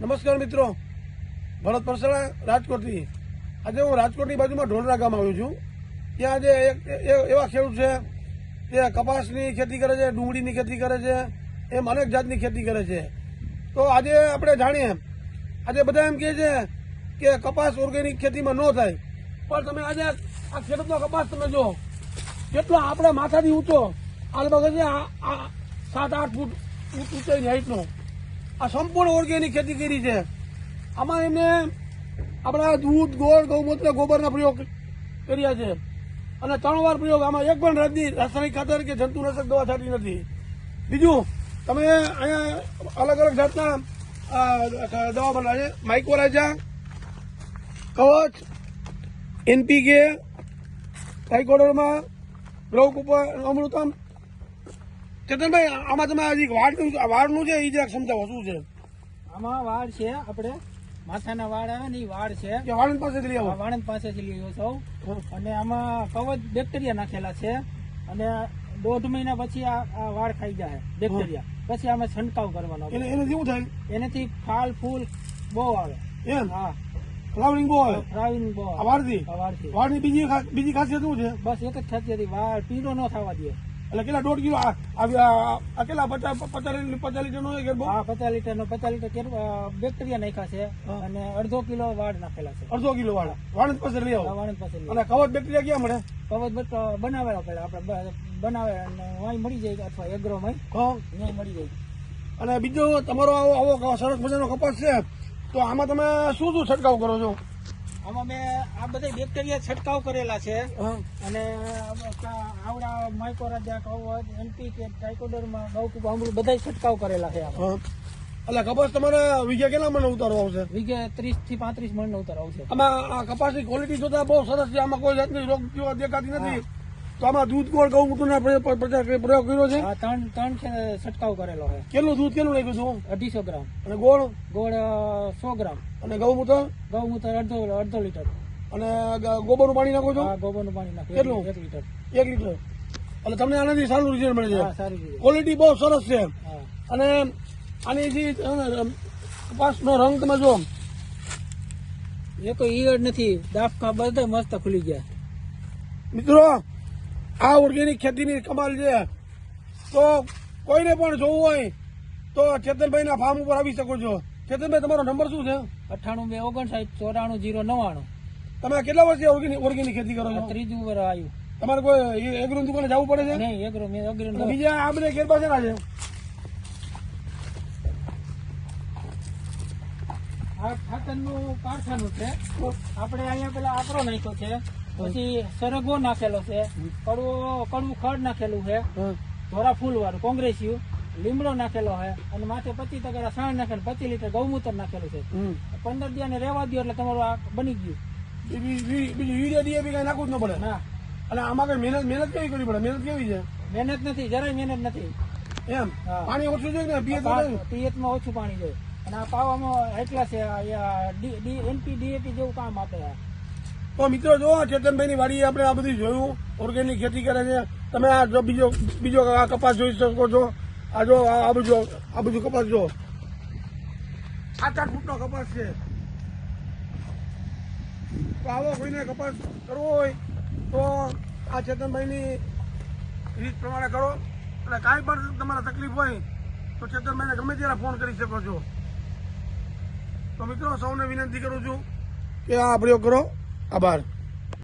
નમસ્કાર મિત્રો. ભરત પરસરા રાજકોટથી. આજે હું રાજકોટની બાજુમાં ઢોલરા ગામ આવ્યો છું. ત્યાં આજે એક એવા ખેડૂત છે. તે કપાસની ખેતી કરે છે, ડુંગળીની ખેતી કરે છે, એમ અનેક જાતની ખેતી કરે છે. તો આજે આપણે જાણીએ. આજે બધા એમ કહે છે કે કપાસ ઓર્ગેનિક ખેતીમાં ન થાય. પણ તમે આજે આ ખેડૂતનો કપાસ તમે જો કેટલો આપણે માથાથી ઊંચો આ લગભગ છે સાત આઠ ફૂટ ઊંચ- ઊંચાઈની હાઈટનો. આ સંપૂર્ણ ઓર્ગેનિક ખેતી કરી છે. આમાં એમને આપણા દૂધ, ગોળ, ગૌમૂત્ર, ગોબરના પ્રયોગ કર્યા છે. અને ત્રણ વાર પ્રયોગ, આમાં એક પણ રાસાયણિક ખાતર કે જંતુનાશક દવા છાંટી નથી. બીજું, તમે અહીંયા અલગ અલગ જાતના દવા બનાવે છે. માઇક્રોરાજા કવચ એનપીકે ટાઇકોડરમાં ગ્રહ કુપર અમૃતમ ચેતનભાઈ આમાં તમે હજી વાળનું વાળનું છે? એ જરાક સમજાવો શું છે? આમાં વાળ છે આપણે. માથાના વાળ આવે ને એ વાળ છે. વાણંદ પાસેથી લઈ આવો. વાણંદ પાસેથી લીધો સૌ. અને આમાં કવચ બેક્ટેરિયા નાખેલા છે. અને દોઢ મહિના પછી આ વાળ ખાઈ જાય બેક્ટેરિયા પછી આમાં છંટકાવ કરવાનો એને શું થાય? એનાથી ફાલ ફૂલ બહુ આવે. એમ? હા. ફ્લાવરિંગ બહુ આવે? ફ્લાવરિંગ બહુ આવે. વાળથી? વાળથી. વાળની બીજી બીજી ખાસિયત શું છે? બસ એક જ હતી વાળ પીળો ન થવા દે. એટલે કેટલા દોઢ કિલો? કેટલા પચાસ પચાસ લીટર પચાસ લીટર નો કે બહુ? આ પચાસ લીટર નો પચાસ લીટર બેક્ટેરિયા નાખ્યા છે અને અડધો કિલો વાળ નાખેલા છે. અડધો કિલો વાળ. વાણંદ પાસે લઈ આવો. વાણંદ પાસે અને કવચ બેક્ટેરિયા ક્યાં મળે? કવચ બનાવેલા પેલા આપણે બનાવે અને વાંય મળી જાય અથવા એગ્રો માં હા. ન્યાય મળી જાય. અને બીજો તમારો આવો આવો સરસ મજાનો કપાસ છે. તો આમાં તમે શું શું છંટકાવ કરો છો? આમાં મેં આ બધા બેક્ટેરિયા છંટકાવ કરેલા છે. અને આવડા માઇકોરાજા કવચ એનપી કે ટાઇકોડરમાં ગૌકુપ અમૃત બધા છંટકાવ કરેલા છે એટલે કપાસ તમારે વીઘે કેટલા મણ ઉતારો આવશે? વીઘે ત્રીસથી પાંત્રીસ મણ ઉતારો આવશે. આમાં આ કપાસની ક્વોલિટી જોતા બહુ સરસ છે. આમાં કોઈ જાતની રોગ દેખાતી નથી. તો આમાં દૂધ ગોળ ગૌમૂત્રના પ્રયોગ પ્રયોગ કર્યો છે? ત્રણ ત્રણ છંટકાવ કરેલો છે. કેટલું દૂધ કેટલું નાખ્યું છું અઢીસો ગ્રામ. અને ગોળ? ગોળ સો ગ્રામ. અને ગૌમૂત્ર ગૌમૂત્ર અડધો અડધો લીટર. અને ગ- ગોબરનું પાણી નાખો છો? ગોબરનું પાણી નાખો. કેટલું? એક લીટર. એક લીટર. એટલે તમને આનાથી સારું રિઝલ્ટ મળે છે. ક્વોલિટી બહુ સરસ છે. અને આની જે કપાસનો રંગ તમે જો એ કોઈ ઈયળ નથી. દાફકા બધા મસ્ત ખુલી ગયા. મિત્રો આ ઓર્ગેનિક ખેતીની કમાલ છે. તો કોઈને પણ જોવું હોય તો ચેતનભાઈના ફાર્મ ઉપર આવી શકો છો. ચેતનભાઈ તમારો નંબર શું છે? અઠ્ઠાણું બે ઓગણસાઠ ચોરાણું જીરો નવ્વાણું. તમે કેટલા વર્ષથી ઓર્ગેનિક ઓર્ગેનિક ખેતી કરો છો? ત્રીજું વર આવ્યું. તમારે કોઈ એગ્રો દુકાને જવું પડે છે? નહીં એગ્રો મેં એગ્રો બીજા આ બધા કેર પાસે ના છે આ ખાતરનું કારખાનું છે. આપણે અહીંયા પેલા આકરો નાખ્યો છે. પછી સરગવો નાખેલો છે. કડવો કડવું ખડ નાખેલું છે. ધોરા ફૂલ વાળું કોંગ્રેસિયું લીમડો નાખેલો છે. અને માથે પચીસ ટકા સાણ નાખેલું પચીસ લીટર ગૌમૂત્ર નાખેલું છે. પંદર દિવસ રહેવા દો એટલે તમારું આ બની ગયું. બીજું યુરિયા ડીએપી કઈ નાખવું જ ન પડે. ના. અને આમાં કઈ મહેનત મહેનત કેવી કરવી પડે? મહેનત કેવી છે? મહેનત નથી જરાય મહેનત નથી. એમ? પાણી ઓછું જોઈએ ને? નહીં. ઓછું પાણી જોઈએ. અને આ પાવામાં એટલા છે એનપી ડીએપી જેવું કામ આપે તો મિત્રો જો ચેતનભાઈની વાડી આપણે આ બધું જોયું ઓર્ગેનિક ખેતી કરે છે. તમે આ જો બીજો બીજો આ કપાસ જોઈ શકો છો. આ જો આ બધું આ બધું કપાસ જો. આઠ આઠ ફૂટનો કપાસ છે. તો આવો કોઈને કપાસ કરવો હોય, તો આ ચેતનભાઈની રીત પ્રમાણે કરો. અને કાંઈ પણ તમારે તકલીફ હોય, તો ચેતનભાઈને ગમે ત્યારે ફોન કરી શકો છો. તો મિત્રો સૌને વિનંતી કરું છું કે આ પ્રયોગ કરો. આભાર.